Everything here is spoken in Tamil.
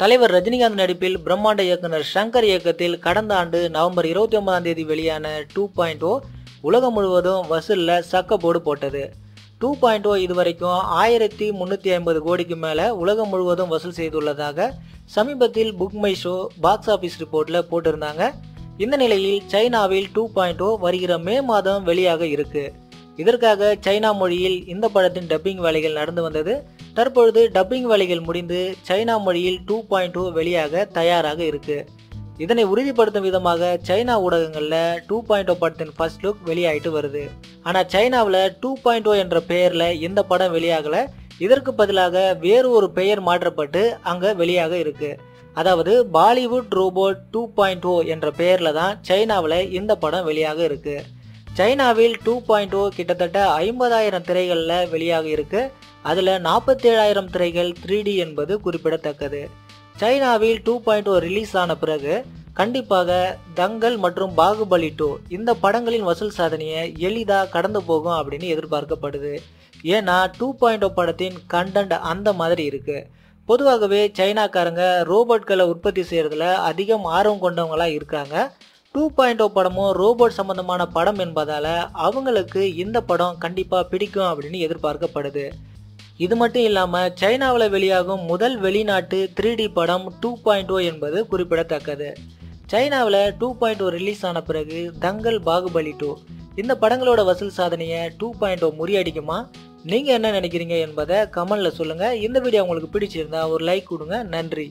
தலைவர் ரஜினிகாந்த் நடிப்பில் பிரம்மாண்ட இயக்குனர் ஷங்கர் இயக்கத்தில் கடந்த ஆண்டு நவம்பர் இருபத்தி ஒன்பதாம் தேதி வெளியான டூ பாயிண்ட் ஓ உலகம் முழுவதும் வசூலில் சக்கப்போடு போட்டது. டூ பாயிண்ட் ஓ இதுவரைக்கும் ஆயிரத்தி முந்நூற்றி ஐம்பது கோடிக்கு மேலே உலகம் முழுவதும் வசூல் செய்துள்ளதாக சமீபத்தில் BookMyShow box office ரிப்போர்ட்டில் போட்டிருந்தாங்க. இந்த நிலையில் சைனாவில் டூ பாயிண்ட் ஓ வருகிற மே மாதம் வெளியாக இருக்குது இதற்காக சைனா மொழியில் இந்த படத்தின் டப்பிங் வேலைகள் நடந்து வந்தது. தற்பொழுது டப்பிங் வேலைகள் முடிந்து சைனா மொழியில் டூ பாயிண்ட் டூ வெளியாக தயாராக இருக்கு. இதனை உறுதிப்படுத்தும் விதமாக சைனா ஊடகங்களில் டூ பாயிண்ட் ஓ oh படத்தின் ஃபர்ஸ்ட் லுக் வெளியாயிட்டு வருது. ஆனால் சைனாவில் டூ பாயிண்ட் ஓ oh என்ற பெயரில் இந்த படம் வெளியாகலை. இதற்கு பதிலாக வேறு ஒரு பெயர் மாற்றப்பட்டு அங்கே வெளியாக இருக்கு. அதாவது Bollywood robot two point O என்ற பெயரில் தான் சைனாவில் இந்த படம் வெளியாக இருக்கு. சைனாவில் டூ பாயிண்ட் ஓ கிட்டத்தட்ட ஐம்பதாயிரம் திரைகளில் வெளியாக இருக்குது அதில் நாற்பத்தேழாயிரம் திரைகள் த்ரீ டி என்பது குறிப்பிடத்தக்கது. சைனாவில் டூ பாயிண்ட் ஓ ரிலீஸ் ஆன பிறகு கண்டிப்பாக தங்கல் மற்றும் பாகுபலி டூ இந்த படங்களின் வசூல் சாதனையை எளிதாக கடந்து போகும் அப்படின்னு எதிர்பார்க்கப்படுது. ஏன்னா டூ பாயிண்ட் ஓ படத்தின் கண்டென்ட் அந்த மாதிரி இருக்குது பொதுவாகவே சைனாக்காரங்க ரோபோட்களை உற்பத்தி செய்கிறதுல அதிகம் ஆர்வம் கொண்டவங்களாக இருக்காங்க. டூ பாயிண்ட் ஓ படமும் ரோபோட் சம்பந்தமான படம் என்பதால் அவங்களுக்கு இந்த படம் கண்டிப்பாக பிடிக்கும் அப்படின்னு எதிர்பார்க்கப்படுது. இது மட்டும் இல்லாமல் சைனாவில் வெளியாகும் முதல் வெளிநாட்டு த்ரீ டி படம் டூ பாயிண்ட் ஓ என்பது குறிப்பிடத்தக்கது. சைனாவில் டூ பாயிண்ட் ஓ ரிலீஸ் ஆன பிறகு தங்கல் பாகுபலி டூ இந்த படங்களோட வசூல் சாதனையை டூ பாயிண்ட் ஓ முறியடிக்குமா? நீங்கள் என்ன நினைக்கிறீங்க என்பதை கமெண்டில் சொல்லுங்கள் இந்த வீடியோ உங்களுக்கு பிடிச்சிருந்தா ஒரு லைக் கொடுங்க. நன்றி.